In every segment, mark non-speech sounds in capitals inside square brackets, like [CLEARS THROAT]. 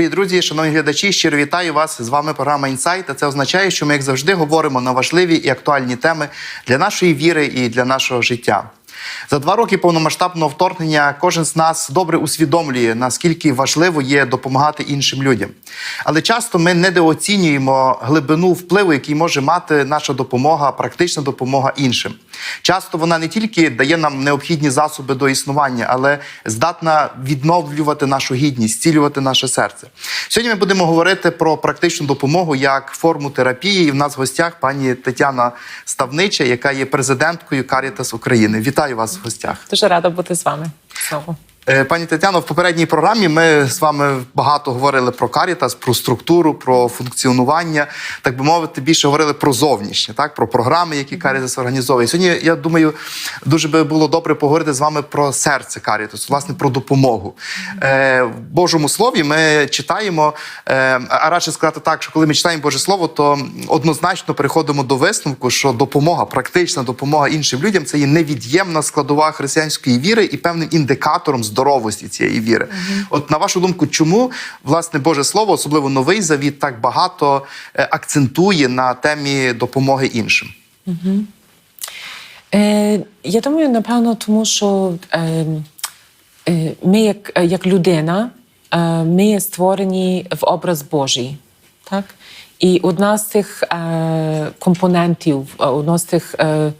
Дорогі друзі, шановні глядачі, щиро вітаю вас. З вами програма «Інсайт». Це означає, що ми, як завжди, говоримо на важливі і актуальні теми для нашої віри і для нашого життя. За два роки повномасштабного вторгнення кожен з нас добре усвідомлює, наскільки важливо є допомагати іншим людям. Але часто ми недооцінюємо глибину впливу, який може мати наша допомога, практична допомога іншим. Часто вона не тільки дає нам необхідні засоби до існування, але здатна відновлювати нашу гідність, зцілювати наше серце. Сьогодні ми будемо говорити про практичну допомогу як форму терапії. І в нас в гостях пані Тетяна Ставнича, яка є президенткою Карітас України. Вітаю вас в гостях. Дуже рада бути з вами знову. Е, Пані Тетяно, в попередній програмі ми з вами багато говорили про карітас, про структуру, про функціонування, так би мовити, більше говорили про зовнішнє, так про програми, які карітас організовує. Сьогодні я думаю, дуже би було добре поговорити з вами про серце карітасу, власне, про допомогу. Е, в Божому слові ми читаємо, е, а радше сказати так, що коли ми читаємо Боже Слово, то однозначно переходимо до висновку, що допомога, практична допомога іншим людям це є невід'ємна складова християнської віри і певним індикатором здоровості цієї віри. От на вашу думку, чому власне Боже Слово, особливо новий завіт, так багато е, акцентує на темі допомоги іншим? Е, я думаю, напевно, тому що е, е, ми, як, е, як людина, е, ми є створені в образ Божий. Так? І одна з тих е, компонентів, е, одна з тих е,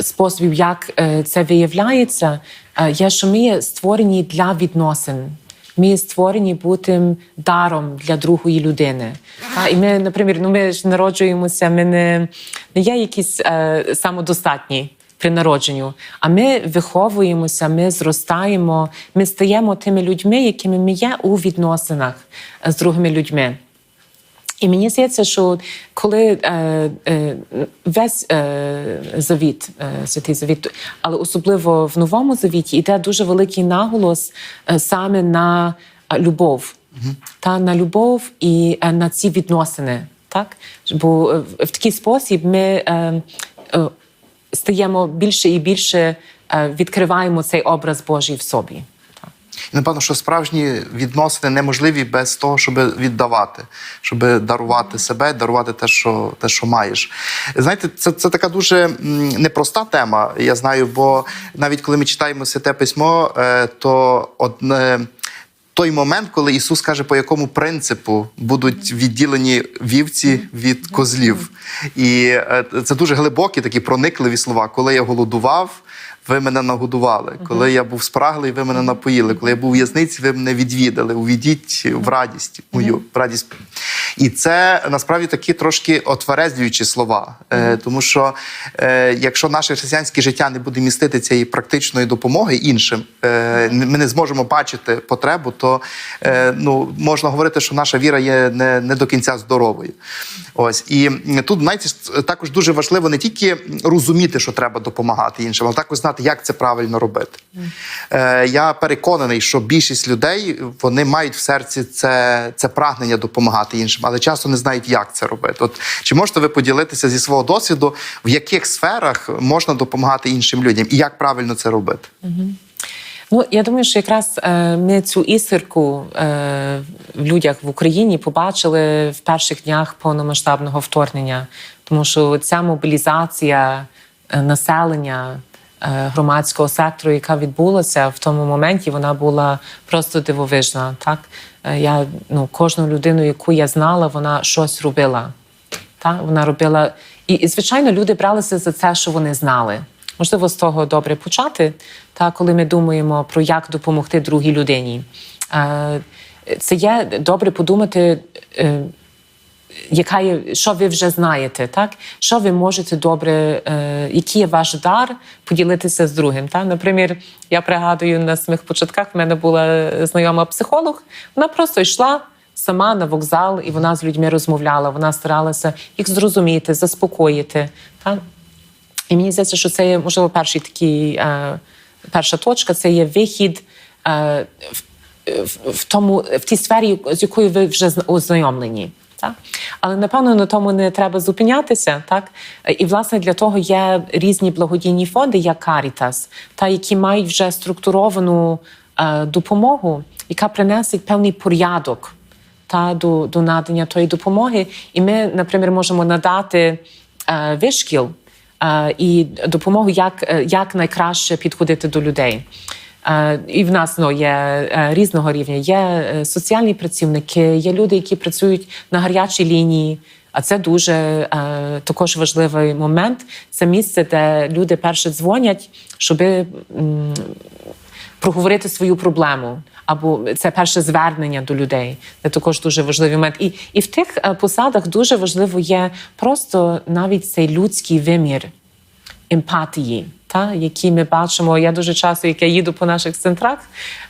способів, як це виявляється, е, є, що ми створені для відносин. Ми створені бути даром для другої людини. Та? І ми, наприклад, ну ми ж народжуємося, ми не, не є якісь е, самодостатні при народженню, а ми виховуємося, ми зростаємо, ми стаємо тими людьми, якими ми є у відносинах е, з другими людьми. І мені здається, що коли е, е, весь е, завіт, е, святий завіт, але особливо в новому завіті, йде дуже великий наголос е, саме на е, любов, та на любов і е, на ці відносини. Так? Бо е, в такий спосіб ми е, е, стаємо більше і більше е, відкриваємо цей образ Божий в собі. І напевно, що справжні відносини неможливі без того, щоб віддавати, щоб дарувати себе, дарувати те, що те, що маєш. Знаєте, це, це така дуже непроста тема. Я знаю, бо навіть коли ми читаємо святе письмо, е, то одне. Той момент, коли Ісус каже, по якому принципу будуть відділені вівці від козлів, і е, це дуже глибокі такі проникливі слова. Коли я голодував, ви мене нагодували. Коли я був спраглий, ви мене напоїли. Коли я був у в'язниці, ви мене відвідали. Увійдіть в радість мою, в радість. І це насправді такі трошки отверезлюючі слова. Е, тому що е, якщо наше християнське життя не буде містити цієї практичної допомоги іншим, е, ми не зможемо бачити потребу, то е, ну, можна говорити, що наша віра є не, не до кінця здоровою. Ось і тут знаєте, також дуже важливо не тільки розуміти, що треба допомагати іншим, але також знати, як це правильно робити. Е, я переконаний, що більшість людей вони мають в серці це, це прагнення допомагати іншим, але часто не знають, як це робити. От чи можете ви поділитися зі свого досвіду, в яких сферах можна допомагати іншим людям і як правильно це робити? Ну, я думаю, що якраз е, ми цю ісерку е, в людях в Україні побачили в перших днях повномасштабного вторгнення, тому що ця мобілізація е, населення громадського сектору, яка відбулася в тому моменті, вона була просто дивовижна. Так Е, я ну кожну людину, яку я знала, вона щось робила. Так? Вона робила і, і звичайно, люди бралися за це, що вони знали. Можливо, з того добре почати, та коли ми думаємо про як допомогти другій людині. Е, Це є добре подумати, е, яка є, що ви вже знаєте, так? Що ви можете добре, е, який є ваш дар поділитися з другим. Так? Наприклад, я пригадую на самих початках, в мене була знайома психолог, вона просто йшла. Сама на вокзал, і вона з людьми розмовляла. Вона старалася їх зрозуміти, заспокоїти. Так? І мені здається, що це є, можливо, перший такий, е, перша точка це є вихід е, в, в, в, тому, в тій сфері, з якою ви вже зна- ознайомлені. Так? Але напевно на тому не треба зупинятися. Так? І власне для того є різні благодійні фонди, як Caritas, та які мають вже структуровану е, допомогу, яка принесе певний порядок та до, до надання тої допомоги. І ми, наприклад, можемо надати е, вишкіл е, і допомогу, як, е, як найкраще підходити до людей. Е, І в нас ну, є е, різного рівня. Є е, соціальні працівники, є люди, які працюють на гарячій лінії. А це дуже е, також важливий момент. Це місце, де люди перше дзвонять, щоб проговорити свою проблему. Або це перше звернення до людей. Це також дуже важливий момент. І, і в тих посадах дуже важливо є просто навіть цей людський вимір емпатії, та, які ми бачимо. Я дуже часто, як я їду по наших центрах,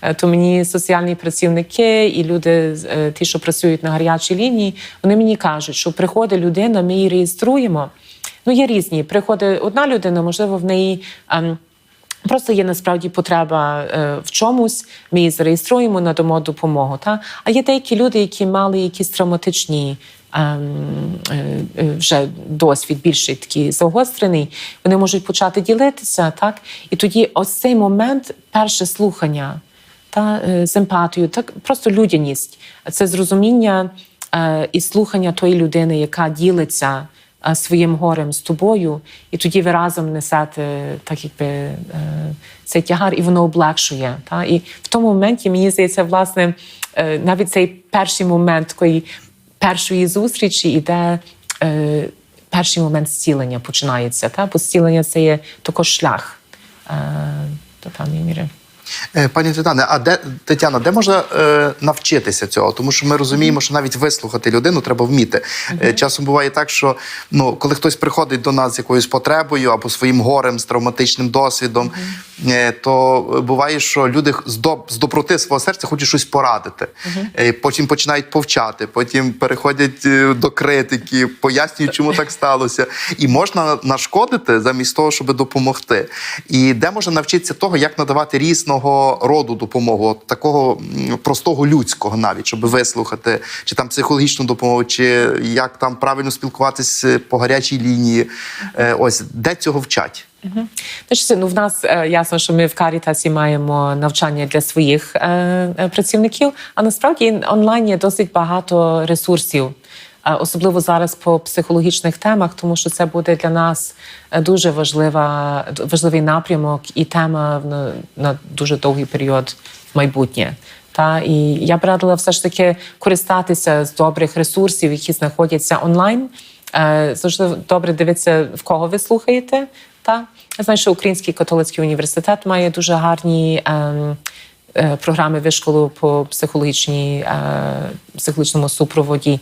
е, то мені соціальні працівники і люди, е, ті, що працюють на гарячій лінії, вони мені кажуть, що приходить людина, ми її реєструємо. Ну, є різні. Приходить одна людина, можливо, в неї. ем, Просто є насправді потреба е, в чомусь, ми її зареєструємо, надамо допомогу. Та? А є деякі люди, які мали якісь травматичні вже досвід більший такий загострений, вони можуть почати ділитися, так? І тоді ось цей момент, перше слухання та е, з емпатією, так просто людяність, це зрозуміння е, і слухання тої людини, яка ділиться е, своїм горем з тобою, і тоді ви разом несете так, якби е, цей тягар, і воно облегшує. Та? І в тому моменті мені здається, власне, е, навіть цей перший момент такої першої зустрічі іде. Е, Перший момент зцілення починається, та? бо зцілення це є також шлях е, до певної міри. Е, Пані Тетяне, а де Тетяна, де можна е, навчитися цього? Тому що ми розуміємо, що навіть вислухати людину треба вміти. Е, часом буває так, що ну, коли хтось приходить до нас з якоюсь потребою або своїм горем, з травматичним досвідом, е, то буває, що люди з, доб, з доброти свого серця хочуть щось порадити. Е, потім починають повчати, потім переходять е, до критики, пояснюють, чому так сталося. І можна нашкодити замість того, щоб допомогти. І де можна навчитися того, як надавати різного роду допомогу, от такого простого людського, навіть щоб вислухати, чи там психологічну допомогу, чи як там правильно спілкуватись е, по гарячій лінії. Е, Ось де цього вчать. Значить, ну, в нас е, ясно, що ми в Карітасі маємо навчання для своїх е, працівників, а насправді онлайн є досить багато ресурсів. Е, Особливо зараз по психологічних темах, тому що це буде для нас е, дуже важлива, важливий напрямок і тема на, на дуже довгий період в майбутнє. Та і я б радила все ж таки користатися з добрих ресурсів, які знаходяться онлайн. Е, Завжди добре дивитися, в кого ви слухаєте. Та я знаю, що Український католицький університет має дуже гарні ем, е, програми вишколу по психологічній, е, психологічному супроводі.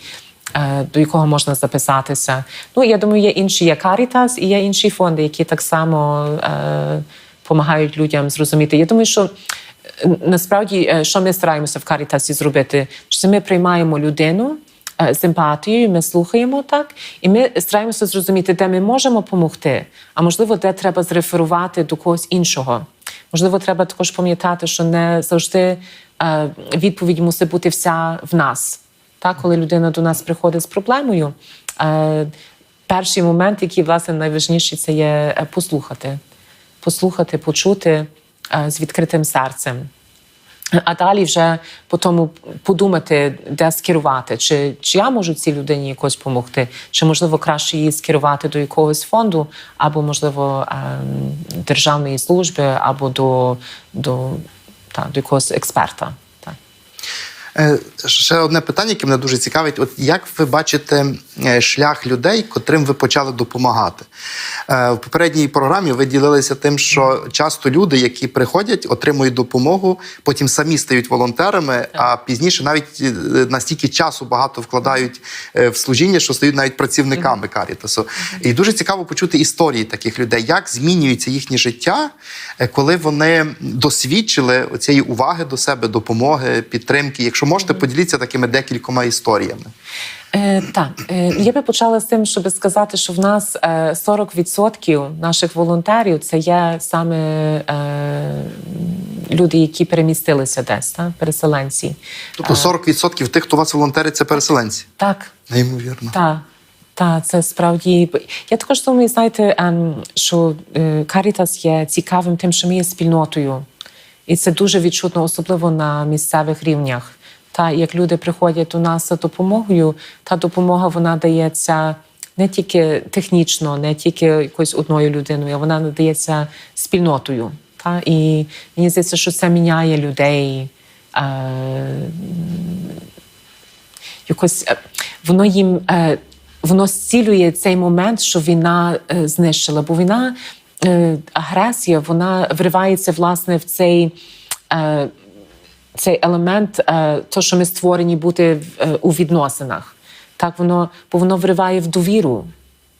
Е, До якого можна записатися. Ну я думаю, є інші, є Caritas і є інші фонди, які так само е, допомагають людям зрозуміти. Я думаю, що е, насправді, е, що ми стараємося в Карітасі зробити, що ми приймаємо людину е, з емпатією, ми слухаємо так, і ми стараємося зрозуміти, де ми можемо допомогти, а можливо, де треба зреферувати до когось іншого. Можливо, треба також пам'ятати, що не завжди е, відповідь мусить бути вся в нас. Так, коли людина до нас приходить з проблемою, е, перший момент, який власне найважніший, це є е, послухати, послухати, почути е, з відкритим серцем. А далі вже по тому подумати, де скерувати, чи, чи я можу цій людині якось допомогти, чи можливо краще її скерувати до якогось фонду, або можливо державної служби, або до, до, та, до якогось експерта. Е, Ще одне питання, яке мене дуже цікавить: от як ви бачите е, шлях людей, котрим ви почали допомагати? Е, В попередній програмі ви ділилися тим, що часто люди, які приходять, отримують допомогу, потім самі стають волонтерами, а пізніше навіть настільки часу багато вкладають в служіння, що стають навіть працівниками Карітасу. І дуже цікаво почути історії таких людей, як змінюється їхнє життя, коли вони досвідчили цієї уваги до себе, допомоги, підтримки. Якщо можете, поділіться такими декількома історіями. Е, так, е, я би почала з тим, щоб сказати, що в нас е, 40% наших волонтерів це є саме е, люди, які перемістилися десь, так, переселенці. Тобто 40% тих, хто у вас волонтери, це переселенці. Так, Неймовірно. так. Та це справді. Я також думаю, знаєте, ем, що е, Карітас є цікавим тим, що ми є спільнотою. І це дуже відчутно, особливо на місцевих рівнях. Та як люди приходять до нас за допомогою, та допомога вона дається не тільки технічно, не тільки якоюсь одною людиною, а вона надається спільнотою. Та? І мені здається, що це міняє людей. Е, якось е, воно їм е, воно зцілює цей момент, що війна е, знищила. Бо війна, е, агресія, вона вривається власне в цей. Е, цей елемент, е, то, що ми створені бути в- е, у відносинах. Так воно, бо воно вриває в довіру.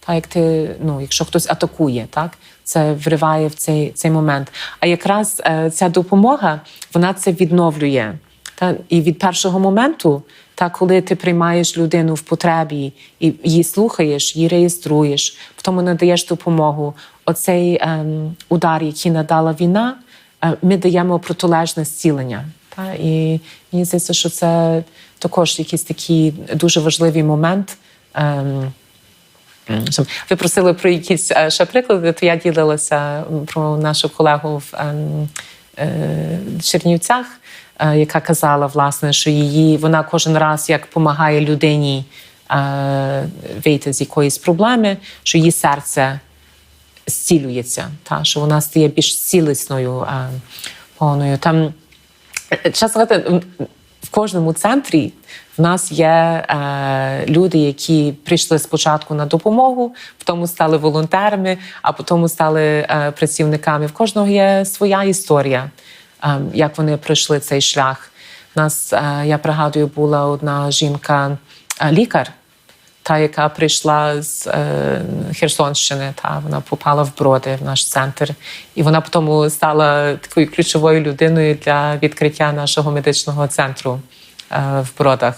Так, як ти, ну, якщо хтось атакує, так це вриває в цей, цей момент. А якраз е, ця допомога вона це відновлює. Та, і від першого моменту, та коли ти приймаєш людину в потребі і її слухаєш, її реєструєш, потім надаєш допомогу. Оцей ем, удар, який надала війна, е, ми даємо протилежне зцілення. Та? І мені здається, що це також якийсь такий дуже важливий момент. Ем, ви просили про якісь е, ще приклади, то я ділилася про нашу колегу в ем, е, Чернівцях, е, яка казала, власне, що її вона кожен раз як допомагає людині вийти з якоїсь проблеми, що її серце зцілюється, та, що вона стає більш цілісною, повною. Там Чесно сказати, в кожному центрі в нас є е, люди, які прийшли спочатку на допомогу, потім стали волонтерами, а потім стали е, працівниками. В кожного є своя історія, е, як вони пройшли цей шлях. У нас, е, я пригадую, була одна жінка, е, та, яка прийшла з е, Херсонщини, та вона попала в броди в наш центр, і вона потім стала такою ключовою людиною для відкриття нашого медичного центру е, в бродах.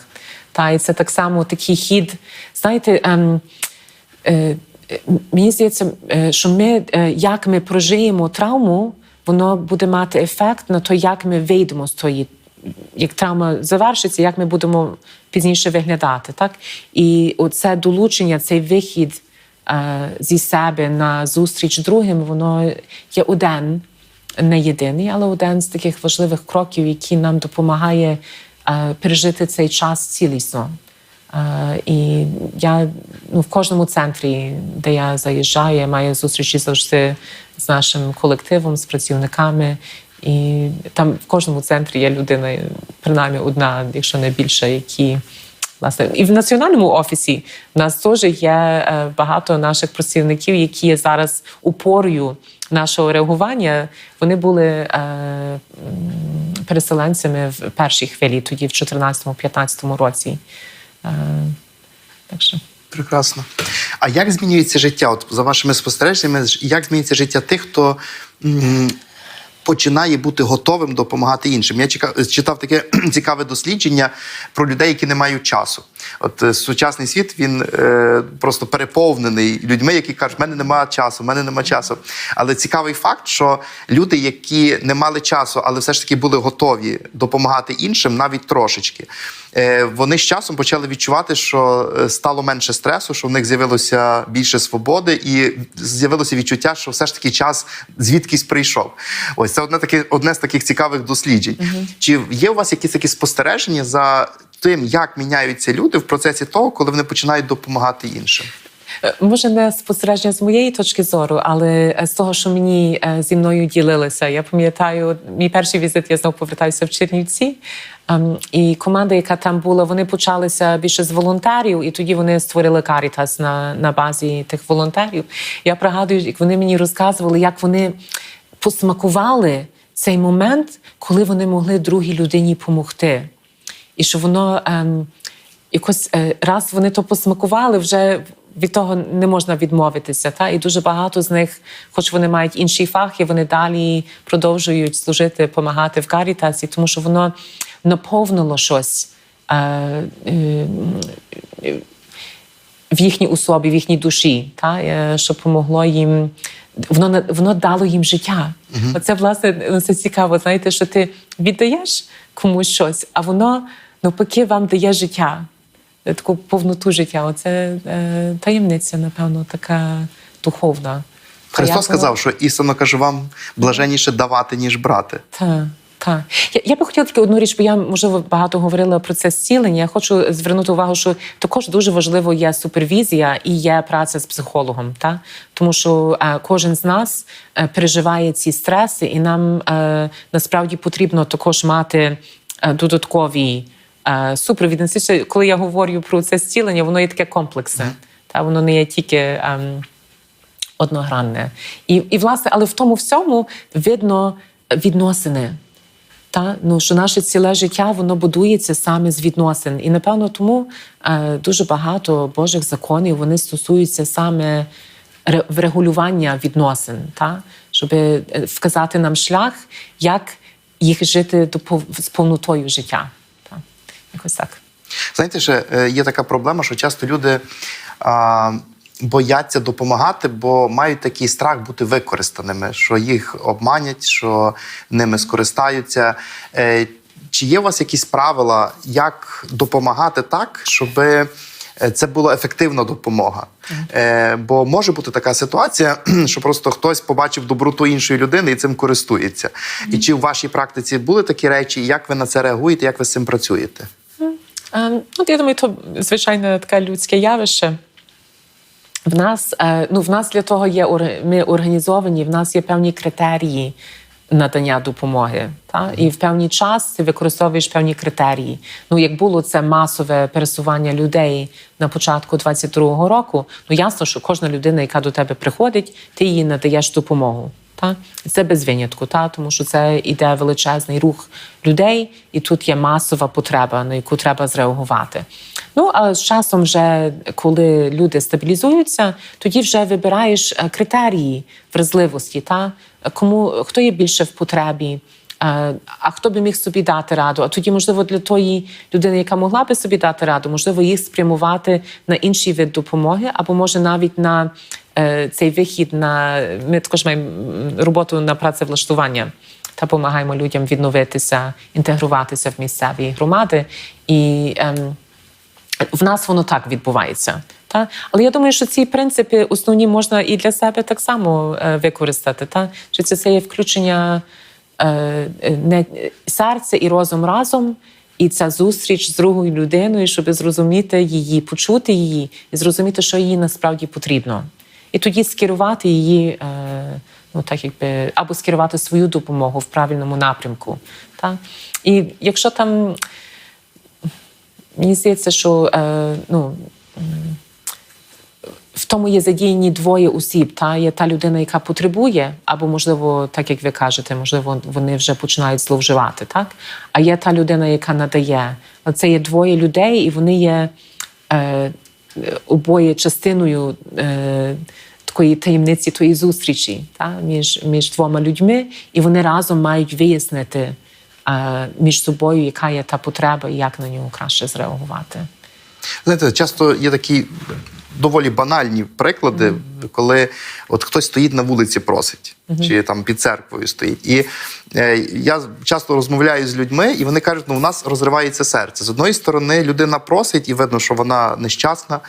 Та і це так само такий хід. Знаєте, е, е, мені здається, е, що ми, е, як ми прожиємо травму, воно буде мати ефект на те, як ми вийдемо з тої як травма завершиться, як ми будемо пізніше виглядати. Так? І оце долучення, цей вихід е, зі себе на зустріч другим, воно є один, не єдиний, але один з таких важливих кроків, який нам допомагає е, пережити цей час цілісно. Е, і я ну, в кожному центрі, де я заїжджаю, я маю зустрічі завжди з нашим колективом, з працівниками. І там в кожному центрі є людина, принаймні одна, якщо не більше, які власне і в національному офісі в нас теж є е, багато наших працівників, які є зараз упорою нашого реагування. Вони були е, переселенцями в першій хвилі, тоді в 2014-2015 році. Е, так що. Прекрасно. А як змінюється життя? От за вашими спостереженнями, як змінюється життя тих, хто починає бути готовим допомагати іншим? Я читав таке [CLEARS THROAT] цікаве дослідження про людей, які не мають часу. От е, сучасний світ він е, просто переповнений людьми, які кажуть, в мене немає часу, в мене немає часу. Але цікавий факт, що люди, які не мали часу, але все ж таки були готові допомагати іншим, навіть трошечки, вони з часом почали відчувати, що е, стало менше стресу, що в них з'явилося більше свободи, і з'явилося відчуття, що все ж таки час звідкись прийшов. Ось це одне таке одне з таких цікавих досліджень. Чи є у вас якісь такі спостереження за тим, як міняються люди в процесі того, коли вони починають допомагати іншим? Е, Може, не спостереження з моєї точки зору, але е, з того, що мені е, зі мною ділилися. Я пам'ятаю, мій перший візит, я знову повертаюся в Чернівці. ем, І команда, яка там була, вони почалися більше з волонтерів, і тоді вони створили Карітас на, на базі тих волонтерів. Я пригадую, як вони мені розказували, як вони посмакували цей момент, коли вони могли другій людині допомогти. І що воно ем, якось раз вони то посмакували, вже від того не можна відмовитися. Та? І дуже багато з них, хоч вони мають інший фах, і вони далі продовжують служити, допомагати в карітасі, тому що воно наповнило щось. Е, е, в їхній особі, в їхній душі, та? е, що помогло їм. Воно воно дало їм життя. Оце власне ну, це цікаво. Знаєте, що ти віддаєш комусь щось, а воно навпаки вам дає життя, е, таку повноту життя. Оце е, таємниця, напевно, така духовна. Христос сказав, що істинно кажу вам блаженніше давати, ніж брати. Та, Так. Я, я би хотіла тільки одну річ, бо я можливо багато говорила про це зцілення. Я хочу звернути увагу, що також дуже важливо є супервізія і є праця з психологом. Та? Тому що е, кожен з нас е, переживає ці стреси, і нам е, насправді потрібно також мати е, додаткові супровід. Це, Коли я говорю про це зцілення, воно є таке комплексне. Та? Воно не є тільки. ем, одногранне. І, і власне, але в тому всьому видно відносини. Та? Ну, що наше ціле життя воно будується саме з відносин. І напевно тому е, дуже багато Божих законів вони стосуються саме ре- врегулювання відносин, та? щоб е, вказати нам шлях, як їх жити до з повнотою життя. Якось так. Знаєте, ще е, є така проблема, що часто люди а, бояться допомагати, бо мають такий страх бути використаними, що їх обманять, що ними скористаються. Е, Чи є у вас якісь правила, як допомагати так, щоб це була ефективна допомога? Е, бо може бути така ситуація, [CLEARS THROAT] що просто хтось побачив доброту іншої людини і цим користується. І чи в вашій практиці були такі речі, як ви на це реагуєте, як ви з цим працюєте? Ем, Ну, я думаю, то звичайно таке людське явище. В нас, е, ну, в нас для того є ми організовані, в нас є певні критерії надання допомоги. Та? І в певний час ти використовуєш певні критерії. Ну, як було це масове пересування людей на початку 22-го року, ну ясно, що кожна людина, яка до тебе приходить, ти їй надаєш допомогу. Та? Це без винятку, та? тому що це іде величезний рух людей, і тут є масова потреба, на яку треба зреагувати. Ну а з часом, вже коли люди стабілізуються, тоді вже вибираєш е, критерії вразливості, та? кому хто є більше в потребі. е, А хто би міг собі дати раду? А тоді, можливо, для тої людини, яка могла би собі дати раду, можливо, їх спрямувати на інший вид допомоги, або може навіть на цей вихід на ми також маємо роботу на працевлаштування та допомагаємо людям відновитися, інтегруватися в місцеві громади. І ем, в нас воно так відбувається. Та? Але я думаю, що ці принципи основні можна і для себе так само е, використати. Та? Що це, це є включення е, е, не, серця і розум разом, і ця зустріч з другою людиною, щоб зрозуміти її, почути її і зрозуміти, що їй насправді потрібно. І тоді скерувати її, е, ну так якби, або скерувати свою допомогу в правильному напрямку. Та? І якщо там Мені здається, що е, ну, в тому є задіяні двоє осіб. Та є та людина, яка потребує, або, можливо, так як ви кажете, можливо, вони вже починають зловживати, так? А є та людина, яка надає. Це є двоє людей, і вони є е, обоє частиною. Е, Такої таємниці тої зустрічі та, між, між двома людьми, і вони разом мають вияснити е, між собою, яка є та потреба і як на нього краще зреагувати. Знаєте, часто є такі доволі банальні приклади, коли от хтось стоїть на вулиці, просить, чи там під церквою стоїть. І е, я часто розмовляю з людьми, і вони кажуть, ну у нас розривається серце. З одної сторони, людина просить, і видно, що вона нещасна,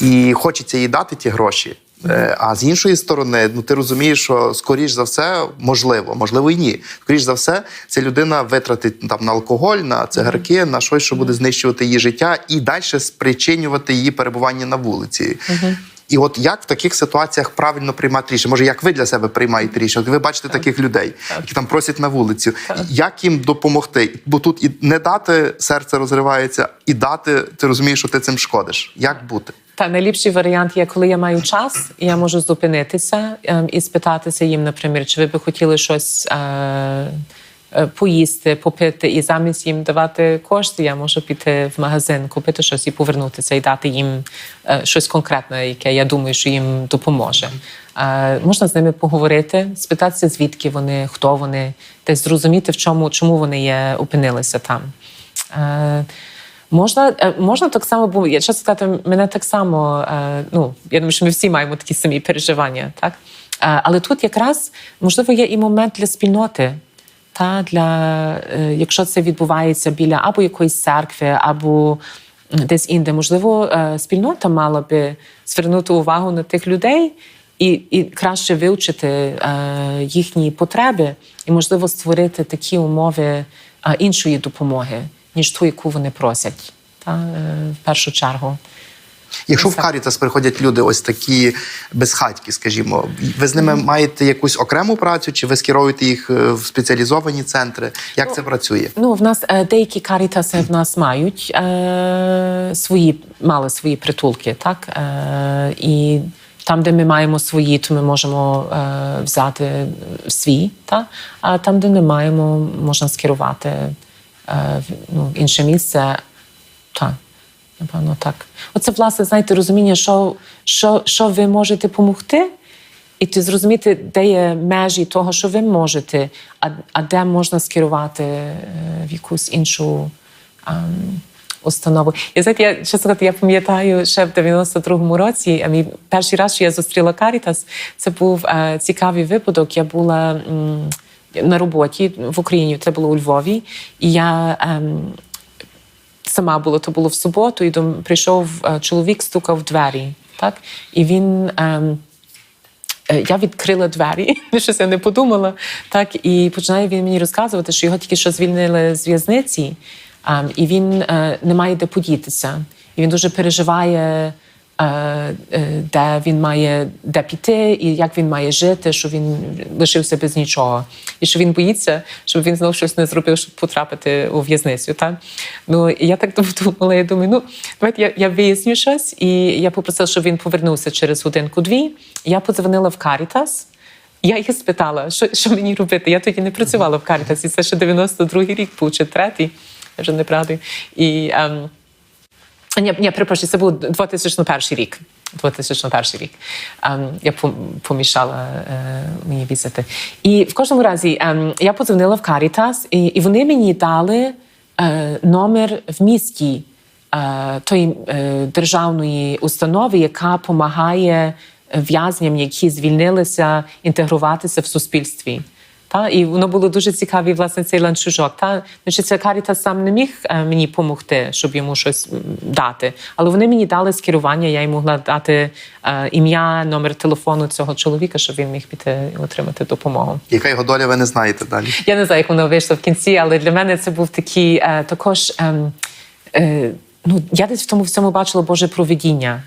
і хочеться їй дати ті гроші. Е, А з іншої сторони, ну ти розумієш, що скоріш за все можливо, можливо і ні. Скоріш за все, ця людина витратить там на алкоголь, на цигарки, на щось, що буде знищувати її життя, і далі спричинювати її перебування на вулиці. І от як в таких ситуаціях правильно приймати рішення? Може, як ви для себе приймаєте рішення? От ви бачите таких людей, які там просять на вулицю. Як їм допомогти? Бо тут і не дати серце розривається, і дати, ти розумієш, що ти цим шкодиш. Як бути? Та найліпший варіант є, коли я маю час, і я можу зупинитися ем, і спитатися їм, наприклад, чи ви би хотіли щось е, е, поїсти, попити, і замість їм давати кошти, я можу піти в магазин, купити щось і повернутися, і дати їм е, щось конкретне, яке я думаю, що їм допоможе. Е, можна з ними поговорити, спитатися, звідки вони, хто вони, десь зрозуміти, в чому, чому вони є, опинилися там. Е, Можна, е, можна так само, бо я чесно сказати, мене так само. е, Ну я думаю, що ми всі маємо такі самі переживання, так Е, але тут якраз можливо є і момент для спільноти. Та для якщо це відбувається біля або якоїсь церкви, або десь інде, можливо, спільнота мала би звернути увагу на тих людей і, і краще вивчити їхні потреби і, можливо, створити такі умови іншої допомоги, ніж ту, яку вони просять. Та, е, в першу чергу. Якщо в Карітас приходять люди ось такі безхатьки, скажімо, ви з ними маєте якусь окрему працю, чи ви скеровуєте їх е, в спеціалізовані центри? Як це працює? Ну, в нас е, деякі карітаси в нас мають е, свої, мали свої притулки, так? Е, і там, де ми маємо свої, то ми можемо е, взяти свій, так? а там, де не маємо, можна скерувати ну, інше місце. Так. Напевно, так. Оце, власне, знаєте, розуміння, що, що, що ви можете допомогти, і ти зрозуміти, де є межі того, що ви можете, а, а де можна скерувати е, в якусь іншу ем, установу. І знаєте, я чесно сказати, я пам'ятаю ще в 92-му році, а мій перший раз, що я зустріла Карітас, це був е, цікавий випадок. Я була м, на роботі в Україні, це було у Львові, і я. Ем, сама була, то було в суботу, і до прийшов е, чоловік, стукав двері. Так? І він. ем, е, я відкрила двері, [LAUGHS] щось я не подумала. Так, і починає він мені розказувати, що його тільки що звільнили з в'язниці, ем, і він е, не має де подітися. І він дуже переживає, де він має де піти, і як він має жити, що він лишився без нічого. І що він боїться, щоб він знов щось не зробив, щоб потрапити у в'язницю. Так? Ну, і я так [LAUGHS] думала, я думаю, ну давайте я, я виясню щось. І я попросила, щоб він повернувся через годинку-дві. Я подзвонила в Карітас. Я їх спитала, що, що мені робити. Я тоді не працювала в Карітасі. Це ще 92-й рік був чи третій, я вже не пригадую. І ем, ні, ні, перепрошую, це був 2001 рік. 2001 рік. Ем, я помішала е, мені візити. І в кожному разі ем, я подзвонила в Карітас, і, вони мені дали е, номер в місті е, тої державної установи, яка допомагає в'язням, які звільнилися, інтегруватися в суспільстві. Та і воно було дуже цікавий, власне, цей ланцюжок. Та значить, це Карітас сам не міг е, мені допомогти, щоб йому щось дати. Але вони мені дали скерування. Я йому могла дати е, ім'я, номер телефону цього чоловіка, щоб він міг піти і отримати допомогу. Яка його доля, ви не знаєте далі? Я не знаю, як воно вийшло в кінці, але для мене це був такий е, також. ем, ну, я десь в тому всьому бачила Боже провидіння.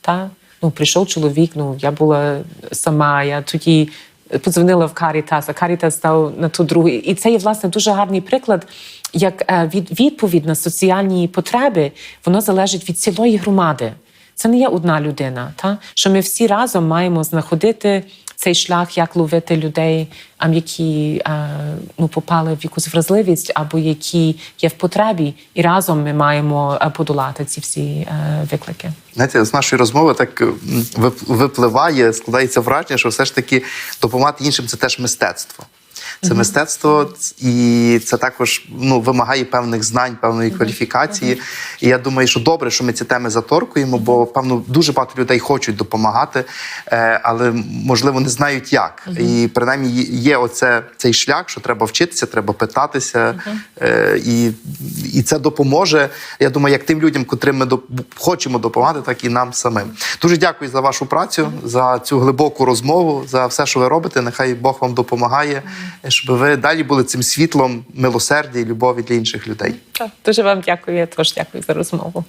Та? Ну, прийшов чоловік, ну я була сама, я тоді подзвонила в Карітас, а Карітас став на ту другу. І це є власне дуже гарний приклад, як е, від відповідь на соціальні потреби воно залежить від цілої громади. Це не є одна людина, та що ми всі разом маємо знаходити цей шлях, як ловити людей, які е, ну попали в якусь вразливість або які є в потребі, і разом ми маємо е, подолати ці всі е, виклики. Знаєте, з нашої розмови так випливає, складається враження, що все ж таки допомагати іншим це теж мистецтво. Це мистецтво, і це також ну, вимагає певних знань, певної кваліфікації. І я думаю, що добре, що ми ці теми заторкуємо, бо певно дуже багато людей хочуть допомагати, е, але можливо не знають як. І принаймні є оце цей шлях, що треба вчитися, треба питатися, е, і, і це допоможе. Я думаю, як тим людям, котрим ми хочемо допомагати, так і нам самим. Дуже дякую за вашу працю, за цю глибоку розмову, за все, що ви робите. Нехай Бог вам допомагає, щоб ви далі були цим світлом милосердя і любові для інших людей. Дуже вам дякую. Я теж дякую за розмову.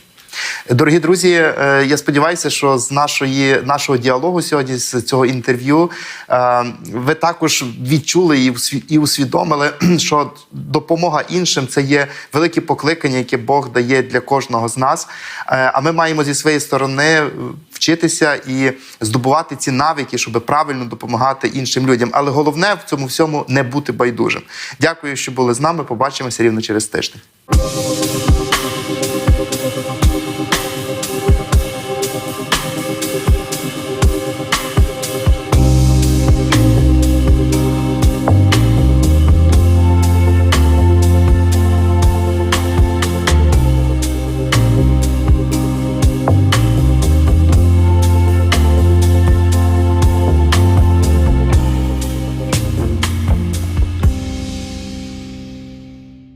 Дорогі друзі, е, я сподіваюся, що з нашої нашого діалогу сьогодні, з цього інтерв'ю, е, ви також відчули і усвідомили, [CLEARS THROAT] що допомога іншим це є велике покликання, яке Бог дає для кожного з нас. Е, А ми маємо зі своєї сторони вчитися і здобувати ці навики, щоб правильно допомагати іншим людям. Але головне в цьому всьому не бути байдужим. Дякую, що були з нами. Побачимося рівно через тиждень.